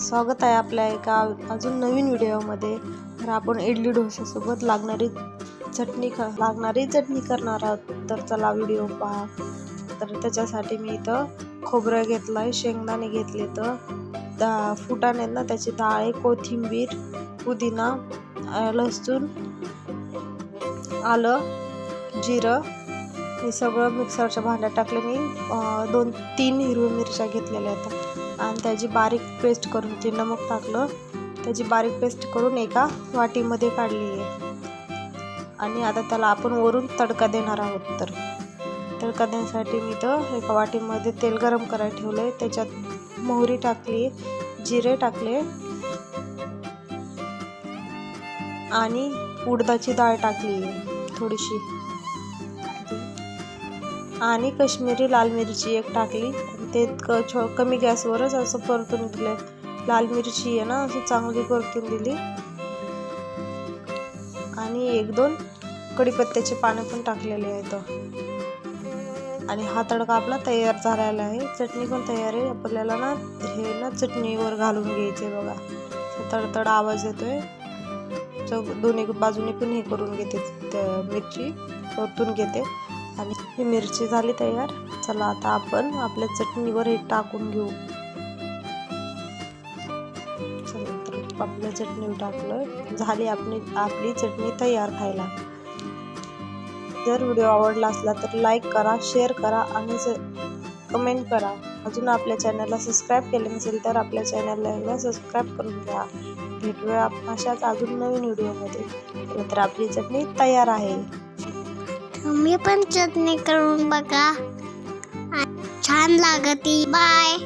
स्वागत आहे आपल्या एका अजून नवीन व्हिडिओमध्ये. तर आपण इडली डोश्यासोबत लागणारी चटणी ख लागणारी चटणी करणार आहोत. तर चला व्हिडिओ पहा. तर त्याच्यासाठी मी इथं खोबरं घेतलं आहे शेंगदाणे घेतले तर दा फुटाणे ना त्याची डाळ आहे कोथिंबीर पुदिना लसूण आलं जिरं हे सगळं मिक्सरच्या भांड्यात टाकले मी. दोन तीन हिरव्या मिरच्या घेतलेल्या आहेत. आणि त्याची बारीक पेस्ट करून ते नमक टाकलं. त्याची बारीक पेस्ट करून एका वाटीमध्ये काढली आहे. आणि आता त्याला आपण वरून तडका देणार आहोत तर. तडका देण्यासाठी मी तर एका वाटीमध्ये तेल गरम करायला ठेवलं आहे. त्याच्यात मोहरी टाकली जिरे टाकले आणि उडदाची डाळ टाकली थोडीशी. आणि कश्मीरी लाल मिरची एक टाकली. ते क छो कमी गॅसवरच असं परतून दिलं लाल मिरची आहे ना अशी चांगली परतून दिली. आणि एक दोन कढीपत्त्याचे पानं पण टाकलेले आहेत. आणि हा तडका आपला तयार झालेला आहे. चटणी पण तयार आहे. आपल्याला ना हे ना चटणीवर घालून घ्यायचे बघा. तडतड आवाज येतोय. दोन्ही बाजूने पण हे करून घेते त्या मिरची. परतून घेते. आणि ही मिरची झाली तयार. चला आता आपण आपल्या चटणीवर हे टाकून घेऊ. चला तर आपल्या चटणी टाकलं. झाली आपली आपली चटणी तयार खायला. जर व्हिडिओ आवडला असला तर लाईक करा शेअर करा आणि कमेंट करा. अजून आपल्या चॅनलला सबस्क्राईब केले नसेल तर आपल्या चॅनलला सबस्क्राईब करून घ्या. भेटूया अशाच अजून नवीन व्हिडिओमध्ये. तर आपली चटणी तयार आहे. तुम्ही पण चटणी करून बघा. छान लागती. बाय